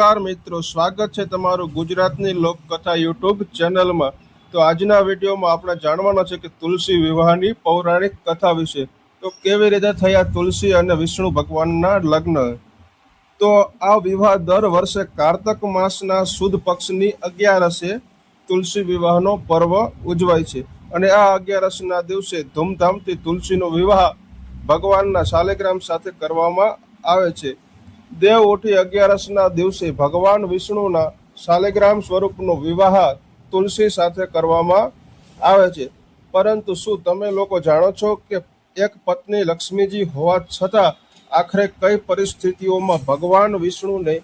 નમસ્કાર મિત્રો, સ્વાગત છે તમારું ગુજરાતની લોકકથા યુટ્યુબ ચેનલમાં. તો આજના વિડીયોમાં આપણે જાણવાના છે કે તુલસી વિવાહની પૌરાણિક કથા વિશે. તો કેવી રીતે થયા તુલસી અને વિષ્ણુ ભગવાનના લગ્ન? તો આ વિવાહ દર વર્ષે કારતક માસના સુદ પક્ષની અગિયારસે તુલસી વિવાહનો પર્વ ઉજવાય છે. અને આ અગિયારસના દિવસે ધૂમધામથી તુલસીનો વિવાહ ભગવાનના શાલિગ્રામ સાથે કરવામાં આવે છે. દેવ ઉઠી અગિયારસના દિવસે ભગવાન વિષ્ણુના શાલિગ્રામ સ્વરૂપનો વિવાહ તુલસી સાથે કરવામાં આવે છે. પરંતુ શું તમે લોકો જાણો છો કે એક પત્ની લક્ષ્મીજી હોવા છતાં આખરે કઈ પરિસ્થિતિઓમાં ભગવાન વિષ્ણુને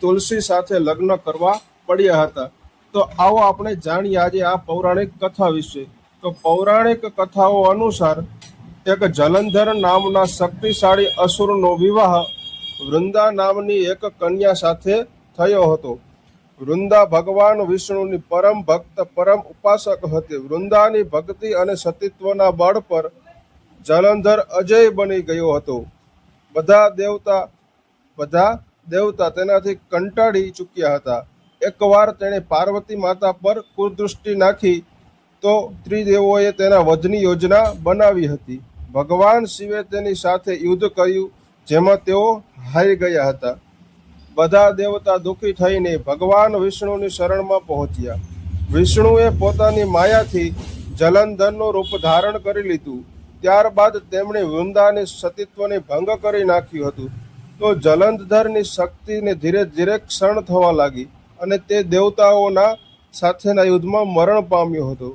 તુલસી સાથે લગ્ન કરવા પડ્યા હતા? તો આવો આપણે જાણીએ આજે આ પૌરાણિક કથા વિશે. તો પૌરાણિક કથાઓ અનુસાર એક જલંધર નામના શક્તિશાળી અસુરનો વિવાહ વૃંદા નામની એક કન્યા સાથે થયો હતો. વૃંદા ભગવાન વિષ્ણુની પરમ ભક્ત, પરમ ઉપાસક હતી. વૃંદાની ભક્તિ અને સતીત્વના બળ પર જલંધર અજય બની ગયો હતો. બધા દેવતા બધા દેવતા તેનાથી કંટાળી ચૂક્યા હતા. એકવાર તેણે પાર્વતી માતા પર કુદૃષ્ટિ નાખી તો ત્રિદેવોએ તેના વધની યોજના બનાવી હતી. ભગવાન શિવે તેની સાથે યુદ્ધ કર્યું જેમાં તેઓ હારી ગયા હતા. બધા દેવતા દુઃખી થઈને ભગવાન વિષ્ણુની શરણમાં પહોંચ્યા. વિષ્ણુએ પોતાની માયાથી જલંધરનું રૂપ ધારણ કરી લીધું. ત્યારબાદ તેમણે વૃંદાની સતીત્વને ભંગ કરી નાખ્યું હતું. તો જલંધરની શક્તિને ધીરે ધીરે ક્ષણ થવા લાગી અને તે દેવતાઓના સાથેના યુદ્ધમાં મરણ પામ્યો હતો.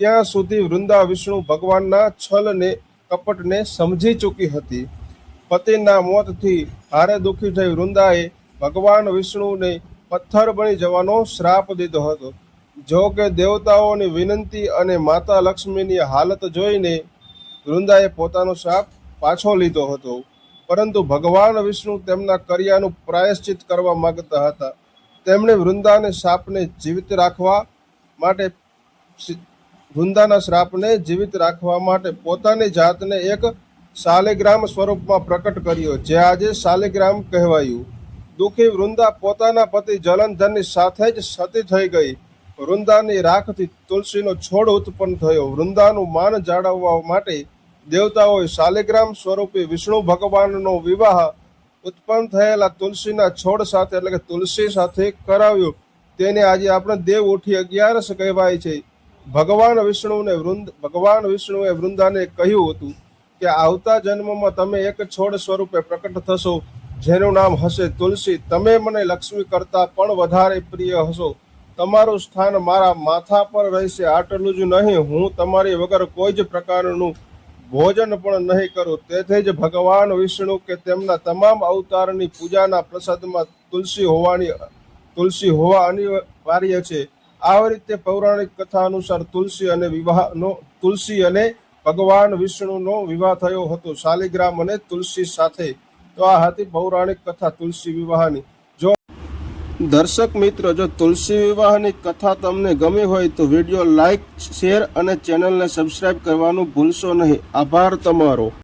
ત્યાં સુધી વૃંદા વિષ્ણુ ભગવાનના છલને, કપટને સમજી ચૂકી હતી. પતિના મોતથી હારે દુઃખી થઈ વૃંદાએ ભગવાન વિષ્ણુને પથ્થર બની જવાનો શ્રાપ દીધો હતો. જો કે દેવતાઓની વિનંતી અને માતા લક્ષ્મીની હાલત જોઈને વૃંદાએ પોતાનો શ્રાપ પાછો લીધો હતો. પરંતુ ભગવાન વિષ્ણુ તેમના કર્યાનું પ્રાયશ્ચિત કરવા માંગતા હતા. તેમણે વૃંદાને શ્રાપને જીવિત રાખવા માટે વૃંદાના શ્રાપને જીવિત રાખવા માટે પોતાની જાતને એક શાલિગ્રામ સ્વરૂપમાં પ્રકટ કર્યો, જે આજે શાલિગ્રામ કહેવાયું. દુઃખી વૃંદા પોતાના પતિ જલંધરની સાથે જ સતી થઈ ગઈ. વૃંદાની રાખથી તુલસીનો છોડ ઉત્પન્ન થયો. વૃંદાનું માન જાળવવા માટે દેવતાઓએ શાલિગ્રામ સ્વરૂપે વિષ્ણુ ભગવાનનો વિવાહ ઉત્પન્ન થયેલા તુલસીના છોડ સાથે એટલે કે તુલસી સાથે કરાવ્યો. તેને આજે આપણે દેવ ઉઠી અગિયારસ કહેવાય છે. ભગવાન વિષ્ણુને વૃંદ, ભગવાન વિષ્ણુએ વૃંદાને કહ્યું હતું કે આવતા જન્મમાં તમે એક છોડ સ્વરૂપે પ્રકટ થશો, જેનું નામ હશે તુલસી. તમે મને લક્ષ્મી કરતા પણ વધારે પ્રિય હશો. તમારું સ્થાન મારા માથા પર રહેશે, આટલું જ નહીં. હું તમારી વગર કોઈ જ પ્રકારનું ભોજન પણ નહીં કરું. તેથી જ ભગવાન વિષ્ણુ કે તેમના તમામ અવતારની પૂજાના પ્રસાદમાં તુલસી હોવાની, તુલસી હોવા અનિવાર્ય છે. આવી રીતે પૌરાણિક કથા અનુસાર તુલસી અને વિવાહનો, તુલસી અને ભગવાન વિષ્ણુનો વિવાહ થયો હતો. શાલિગ્રામ અને તુલસી સાથે તો આ હતી પૌરાણિક કથા તુલસી વિવાહની. જો દર્શક મિત્રો, જો તુલસી વિવાહની કથા તમને ગમી હોય તો વીડિયો લાઈક, શેર અને ચેનલને સબસ્ક્રાઈબ કરવાનું ભૂલશો નહીં. આભાર તમારો.